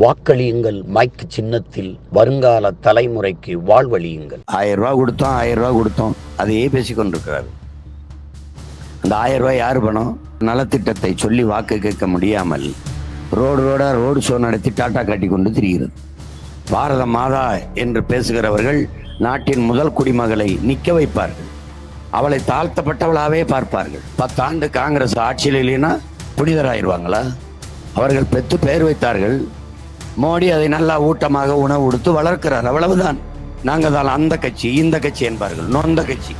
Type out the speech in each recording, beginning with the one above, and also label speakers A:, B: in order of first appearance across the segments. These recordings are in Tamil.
A: வாக்களியுங்கள். மைக் சின்னத்தில் வருங்கால தலைமுறைக்கு வாழ்வழியுங்கள்.
B: ஆயிரம் ரூபா கொடுத்தோம் ஆயிரம் ரூபா கொடுத்தோம். அதையே பேசி கொண்டிருக்கிறார் அந்த ஆயிரம் ரூபாய் யார் பணம்? நலத்திட்டத்தை சொல்லி வாக்கு கேட்க முடியாமல் ரோடு ரோடா ரோடு ஷோ நடத்தி டாட்டா காட்டி கொண்டு திரிகிறது. பாரத மாதா என்று பேசுகிறவர்கள் நாட்டின் முதல் குடிமகளை நிற்க வைப்பார்கள். அவளை தாழ்த்தப்பட்டவளாவே பார்ப்பார்கள். பத்தாண்டு காங்கிரஸ் ஆட்சியில் இல்லைன்னா புனிதராயிருவாங்களா? அவர்கள் பெற்று பெயர் வைத்தார்கள். மோடி அதை நல்லா ஊட்டமாக உணவு கொடுத்து வளர்க்கிறார். அவ்வளவுதான். நாங்கள் தான் அந்த கட்சி இந்த கட்சி என்பார்கள். நொந்த கட்சி.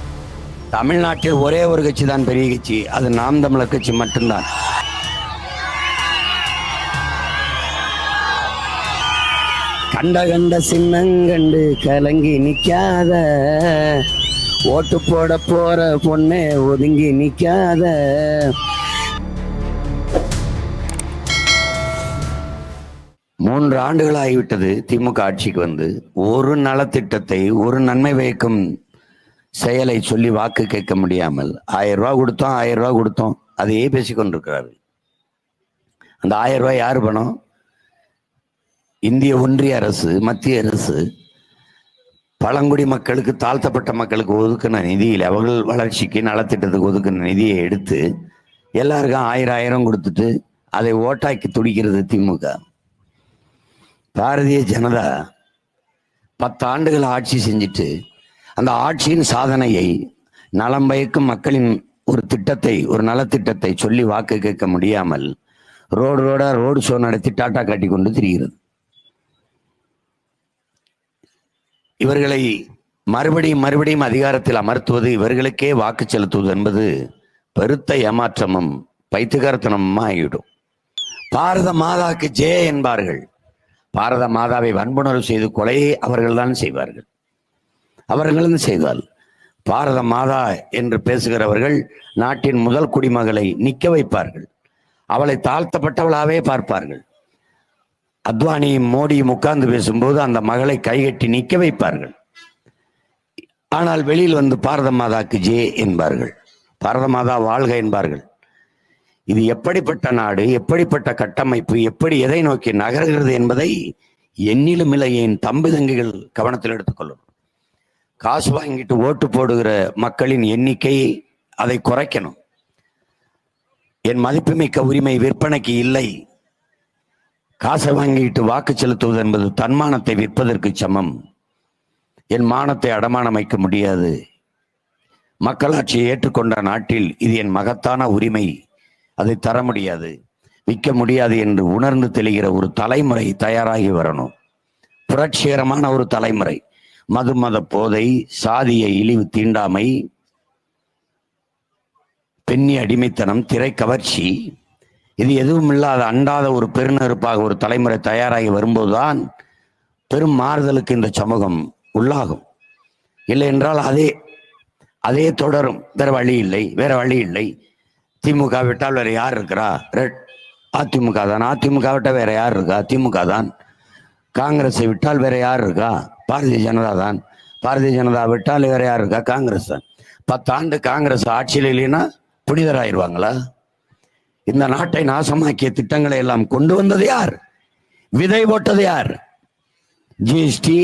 B: தமிழ்நாட்டில் ஒரே ஒரு கட்சி தான் பெரிய கட்சி. அது நாம் தமிழர் கட்சி மட்டும்தான். கண்ட கண்ட சின்னங்கண்டு கலங்கி நிக்காத ஓட்டு போட போற பொண்ணே ஒதுங்கி நிக்காத. மூன்று ஆண்டுகள் ஆகிவிட்டது திமுக ஆட்சிக்கு வந்து. ஒரு நலத்திட்டத்தை ஒரு நன்மை வைக்கும் செயலை சொல்லி வாக்கு கேட்க முடியாமல் ஆயிரம் ரூபா கொடுத்தோம் ஆயிரம் ரூபா கொடுத்தோம். அதையே பேசிக்கொண்டிருக்கிறார்கள் அந்த ஆயிரம் ரூபாய் யார் பணம்? இந்திய ஒன்றிய அரசு மத்திய அரசு. பழங்குடி மக்களுக்கு தாழ்த்தப்பட்ட மக்களுக்கு ஒதுக்கின நிதியில் அவர்கள் வளர்ச்சிக்கு நலத்திட்டத்துக்கு ஒதுக்கின நிதியை எடுத்து எல்லாருக்கும் ஆயிரம் ஆயிரம் கொடுத்துட்டு அதை ஓட்டாக்கி துடிக்கிறது திமுக. பாரதிய ஜனதா பத்தாண்டுகள் ஆட்சி செஞ்சுட்டு அந்த ஆட்சியின் சாதனையை நலம் பயக்கும் மக்களின் ஒரு திட்டத்தை ஒரு நலத்திட்டத்தை சொல்லி வாக்கு கேட்க முடியாமல் ரோடு ரோடா ரோடு ஷோ நடத்தி டாட்டா காட்டி கொண்டு திரிகிறது. இவர்களை மறுபடியும் மறுபடியும் அதிகாரத்தில் அமர்த்துவது இவர்களுக்கே வாக்கு செலுத்துவது என்பது பெருத்த ஏமாற்றமும் பைத்தியகாரத்தனமும் ஆகிவிடும். பாரத மாதாக்கு ஜெய என்பார்கள். பாரத மாதாவை வன்புணர்வு செய்து கொலையை அவர்கள்தான் செய்வார்கள். அவர்களும் செய்தால் பாரத மாதா என்று பேசுகிறவர்கள் நாட்டின் முதல் குடிமகளை நிற்க வைப்பார்கள். அவளை தாழ்த்தப்பட்டவளாவே பார்ப்பார்கள். அத்வானியும் மோடியும் உட்கார்ந்து பேசும்போது அந்த மகளை கைகட்டி நிற்க வைப்பார்கள். ஆனால் வெளியில் வந்து பாரத மாதாக்கு ஜே என்பார்கள். பாரத மாதா வாழ்க என்பார்கள். இது எப்படிப்பட்ட நாடு எப்படிப்பட்ட கட்டமைப்பு எப்படி எதை நோக்கி நகர்கிறது என்பதை எண்ணிலும் என் தம்பிதங்குகள் கவனத்தில் எடுத்துக்கொள்ளணும் காசு வாங்கிட்டு ஓட்டு போடுகிற மக்களின் எண்ணிக்கை அதை குறைக்கணும். என் மதிப்புமிக்க உரிமை விற்பனைக்கு இல்லை. காசை வாங்கிட்டு வாக்கு செலுத்துவது என்பது தன்மானத்தை விற்பதற்கு சமம். என் மானத்தை அடமானம் வைக்க முடியாது. மக்களாட்சியை ஏற்றுக்கொண்ட நாட்டில் இது என் மகத்தான உரிமை. அதை தர முடியாது. விற்க முடியாது என்று உணர்ந்து தெளிகிற ஒரு தலைமுறை தயாராகி வரணும். புரட்சிகரமான ஒரு தலைமுறை. மது மத போதை சாதிய இழிவு தீண்டாமை பெண்ணி அடிமைத்தனம் திரை கவர்ச்சி இது எதுவும் இல்லாத அண்டாத ஒரு பெருநெருப்பாக ஒரு தலைமுறை தயாராகி வரும்போதுதான் பெரும் மாறுதலுக்கு இந்த சமூகம் உள்ளாகும். இல்லை என்றால் அதே அதே தொடரும். வேற வழி இல்லை வேற வழி இல்லை. திமுக விட்டால் வேற யார் இருக்கிறா? ரெட் அதிமுக தான். அதிமுக விட்டால் வேற யார் இருக்கா? திமுக தான். காங்கிரஸை விட்டால் வேற யார் இருக்கா? பாரதிய ஜனதா தான். பாரதிய ஜனதா விட்டால் வேற யார் இருக்கா? காங்கிரஸ் தான். பத்தாண்டு காங்கிரஸ் ஆட்சியில் இல்லைன்னா புனிதராயிருவாங்களா? இந்த நாட்டை நாசமாக்கிய திட்டங்களை எல்லாம் கொண்டு வந்தது யார்? விதை போட்டது யார்? ஜிஎஸ்டி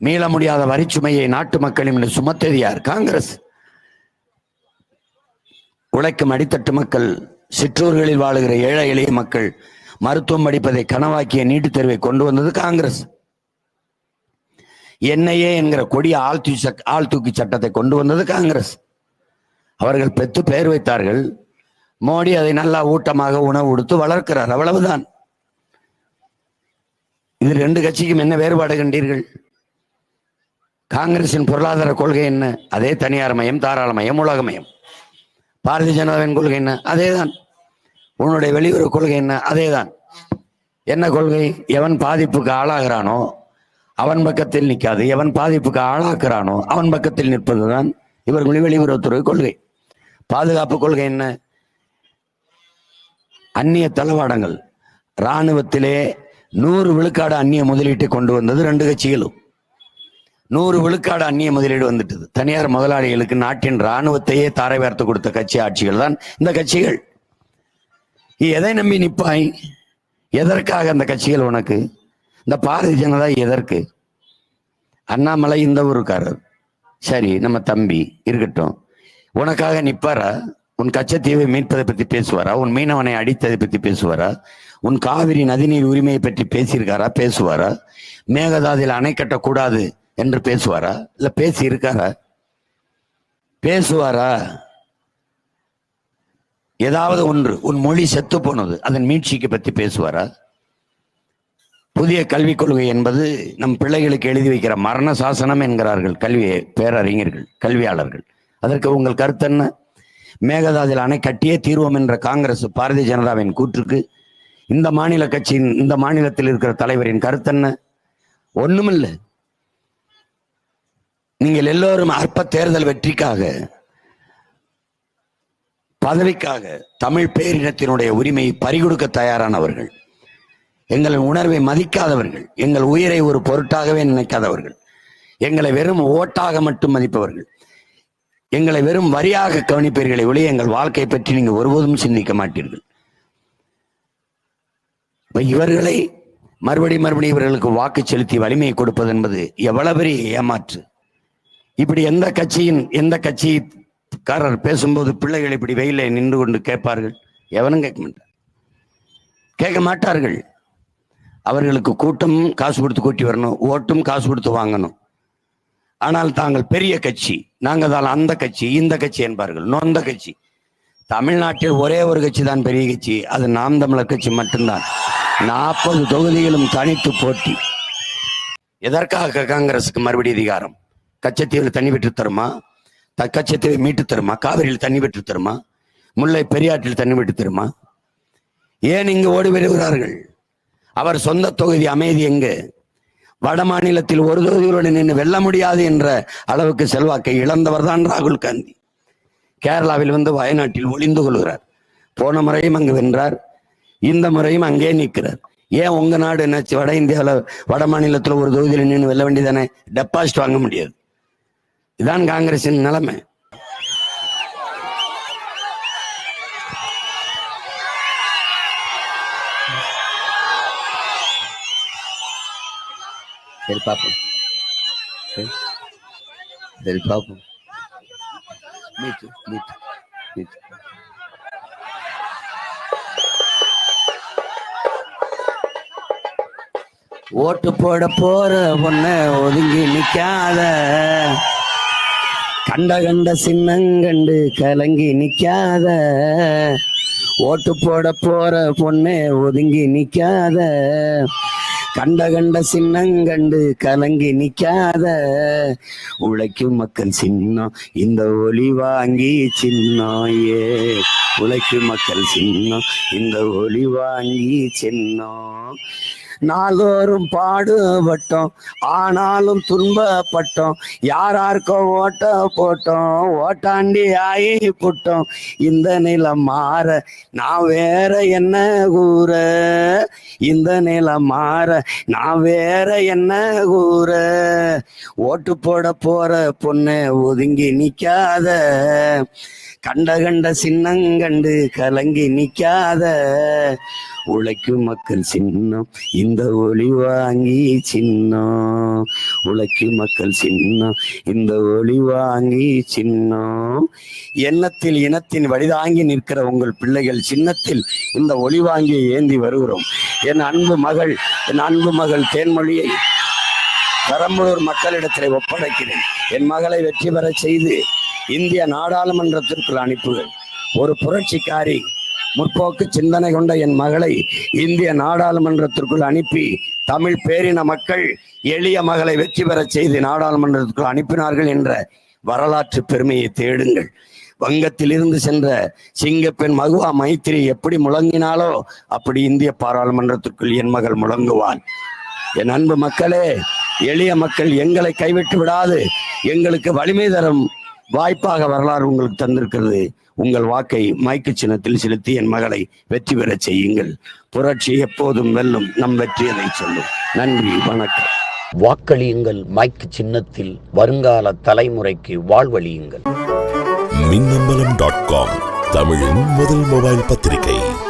B: மீள முடியாத வரிச்சுமையை நாட்டு மக்களின் சுமத்தது யார்? காங்கிரஸ். உழைக்கும் அடித்தட்டு மக்கள் சிற்றூர்களில் வாழுகிற ஏழை எளிய மக்கள் மருத்துவம் படிப்பதை கனவாக்கிய நீட்டுத் தேர்வை கொண்டு வந்தது காங்கிரஸ். என்ஐஏ என்கிற கொடிய ஆள் ஆள் தூக்கி சட்டத்தை கொண்டு வந்தது காங்கிரஸ். அவர்கள் பெற்று பெயர் வைத்தார்கள். மோடி அதை நல்லா ஊட்டமாக உணவு கொடுத்து வளர்க்கிறார். அவ்வளவுதான். இது ரெண்டு கட்சிக்கும் என்ன வேறுபாடு கண்டீர்கள்? காங்கிரசின் பொருளாதார கொள்கை என்ன? அதே தனியார் மயம் தாராளமயம் உலகமயம் பாரதிய ஜனதாவின் கொள்கை என்ன? அதேதான். உன்னுடைய வெளியுறவு கொள்கை என்ன? அதேதான். என்ன கொள்கை? எவன் பாதிப்புக்கு ஆளாகிறானோ அவன் பக்கத்தில் நிற்காது எவன் பாதிப்புக்கு ஆளாக்குறானோ அவன் பக்கத்தில் நிற்பதுதான் இவர்களுடைய வெளியுறவுத்துறை கொள்கை. பாதுகாப்பு கொள்கை என்ன? அந்நிய தளவாடங்கள். இராணுவத்திலே நூறு விழுக்காடு அந்நிய முதலீட்டை கொண்டு வந்தது ரெண்டு கட்சிகளும். நூறு விழுக்காடு அந்நிய முதலீடு வந்துட்டது. தனியார் முதலாளிகளுக்கு நாட்டின் இராணுவத்தையே தாரை வார்த்து கொடுத்த கட்சி ஆட்சிகள் தான் இந்த கட்சிகள். எதை நம்பி நிற்பாய் எதற்காக அந்த கட்சிகள் உனக்கு? இந்த பாரதிய ஜனதா எதற்கு? அண்ணாமலை இந்த ஊருக்காரர். சரி நம்ம தம்பி இருக்கட்டும். உனக்காக நிப்பாரா? உன் கச்சத்தீவை மீட்பதை பத்தி பேசுவாரா? உன் மீனவனை அடித்ததை பத்தி பேசுவாரா? உன் காவிரி நதிநீர் உரிமையை பற்றி பேசியிருக்காரா? பேசுவாரா? மேகதாதில் அணை கட்டக்கூடாது. என்று பேசுவாரா? இல்ல பேசி இருக்காரா பேசுவாரா? ஏதாவது ஒன்று உன் மொழி செத்து போனது அதன் மீட்சிக்கு பற்றி பேசுவாரா? புதிய கல்விக் கொள்கை என்பது நம் பிள்ளைகளுக்கு எழுதி வைக்கிற மரண சாசனம் என்கிறார்கள் கல்வி பேரறிஞர்கள் கல்வியாளர்கள். அதற்கு உங்கள் கருத்து என்ன? மேகதாதில் அணை கட்டியே தீர்வோம் என்ற காங்கிரஸ் பாரதிய ஜனதாவின் கூற்றுக்கு இந்த மாநில கட்சியின் இந்த மாநிலத்தில் இருக்கிற தலைவரின் கருத்து என்ன? ஒன்றுமில்லை நீங்கள் எல்லோரும் அற்ப தேர்தல் வெற்றிக்காக பதவிக்காக தமிழ் பேரினத்தினுடைய உரிமையை பறிகொடுக்க தயாரானவர்கள் எங்களின் உணர்வை மதிக்காதவர்கள் எங்கள் உயிரை ஒரு பொருட்டாகவே நினைக்காதவர்கள் எங்களை வெறும் ஓட்டாக மட்டும் மதிப்பவர்கள் எங்களை வெறும் வரியாக கவனிப்பீர்களை ஒழிய எங்கள் வாழ்க்கை பற்றி நீங்கள் ஒருபோதும் சிந்திக்க மாட்டீர்கள். இவர்களை மறுபடி மறுபடி இவர்களுக்கு வாக்கு செலுத்தி வலிமையை கொடுப்பது என்பது எவ்வளவு பெரிய ஏமாற்று. இப்படி எந்த கட்சியின் எந்த கட்சிக்காரர் பேசும்போது பிள்ளைகள் இப்படி வெயில நின்று கொண்டு கேட்பார்கள்? எவனும் கேட்க மாட்டார். கேட்க மாட்டார்கள். அவர்களுக்கு கூட்டம் காசு கொடுத்து கூட்டி வரணும் ஓட்டும் காசு கொடுத்து வாங்கணும். ஆனால் தாங்கள் பெரிய கட்சி நாங்கள் தான் அந்த கட்சி இந்த கட்சி என்பார்கள். நொந்த கட்சி. தமிழ்நாட்டில் ஒரே ஒரு கட்சி தான் பெரிய கட்சி. அது நாம் தமிழர் கட்சி மட்டும்தான். நாற்பது தொகுதிகளும் தனித்து போட்டி. எதற்காக காங்கிரசுக்கு மறுபடி அதிகாரம்? கச்சத்தீவில் தண்ணி விட்டு தருமா? த கச்சத்தீவை மீட்டு தருமா? காவிரியில் தண்ணி விட்டு தருமா? முல்லை பெரியாற்றில் தண்ணி விட்டு தருமா? ஏன் இங்கு ஓடி வருகிறார்கள்? அவர் சொந்த தொகுதி அமைதி எங்கு? வட மாநிலத்தில் ஒரு தொகுதியோடு நின்று வெல்ல முடியாது என்ற அளவுக்கு செல்வாக்கை இழந்தவர் தான் ராகுல் காந்தி. கேரளாவில் வந்து வயநாட்டில் ஒளிந்து கொள்கிறார். போன முறையும் அங்கு வென்றார். இந்த முறையும் அங்கே நிற்கிறார். ஏன் உங்க நாடு என்னாச்சு? வட இந்தியாவில் வட மாநிலத்தில் ஒரு தொகுதியில் நின்று வெல்ல வேண்டியதானே டெபாசிட் வாங்க முடியாது. இதான் காங்கிரசின் நிலைமை. சரி பார்ப்போம். சரி. சரி பார்ப்போம். மீட்டு மீட்டு மீட்டு. ஓட்டு போட போற பொண்ணு ஒதுங்கி நிக்காத. கண்ட கண்ட சின்னங்கண்டு கலங்கி நிக்காத. ஓட்டு போட போற பொண்ணே ஒதுங்கி நிக்காத. கண்ட கண்ட சின்னங்கண்டு கலங்கி நிக்காத. உழைக்கும் மக்கள் சின்னம் இந்த ஒளி வாங்கி சின்னம் ஏ உழைக்கும் மக்கள் சின்னம் இந்த ஒளி வாங்கி சின்னம். நாள்தோறும் பாடுபட்டோம் ஆனாலும் துன்பப்பட்டோம். யாராருக்கோ ஓட்ட போட்டோம் ஓட்டாண்டி ஆகி புட்டோம். இந்த நிலம் மாற நான் வேற என்ன கூற? இந்த நிலம் மாற நான் வேற என்ன கூற? ஓட்டு போட போற பொண்ணு ஒதுங்கி நிக்காத. கண்ட கண்ட சின்னங்கண்டு கலங்கி நிக்காத உழைக்கும் மக்கள் சின்னம். இந்த ஒளி வாங்கி சின்னம். உழைக்கும் மக்கள் சின்னம். இந்த ஒளி வாங்கி சின்னம். எண்ணத்தில் இனத்தின் வழிதாங்கி நிற்கிற உங்கள் பிள்ளைகள் சின்னத்தில் இந்த ஒளி வாங்கி ஏந்தி வருகிறோம். என் அன்பு மகள் என் அன்பு மகள் தேன்மொழியை பெரம்பலூர் மக்களிடத்தில் ஒப்படைக்கிறேன். என் மகளை வெற்றி பெறச் செய்து இந்திய நாடாளுமன்றத்திற்குள் அனுப்புவேன். ஒரு புரட்சிக்காரி முற்போக்கு சிந்தனை கொண்ட என் மகளை இந்திய நாடாளுமன்றத்திற்குள் அனுப்பி தமிழ் பேரின மக்கள் எளிய மகளை வெற்றி பெறச் செய்து நாடாளுமன்றத்திற்குள் அனுப்பினார்கள் என்ற வரலாற்று பெருமையை தேடுங்கள். வங்கத்திலிருந்து சென்ற சிங்கப்பெண் மகுவா மைத்திரி எப்படி முழங்கினாலோ அப்படி இந்திய பாராளுமன்றத்திற்குள் என் மகள் முழங்குவாள். என் அன்பு மக்களே எளிய மக்கள் எங்களை கைவிட்டு விடாது. எங்களுக்கு வலிமை தரும் வாய்ப்பாக வரலாறு உங்களுக்கு தந்திருக்கிறது. உங்கள் வாக்கை மைக்கு சின்னத்தில் செலுத்தி என் மகளை வெற்றி பெறச் செய்யுங்கள். புரட்சி எப்போதும் வெல்லும் நம் வெற்றியதை சொல்லும். நன்றி வணக்கம்.
A: வாக்களியுங்கள் மைக் சின்னத்தில் வருங்கால தலைமுறைக்கு வாழ்வழியுங்கள்.
C: மின்னம்பலம் டாட் காம் தமிழின் முதல் மொபைல் பத்திரிகை.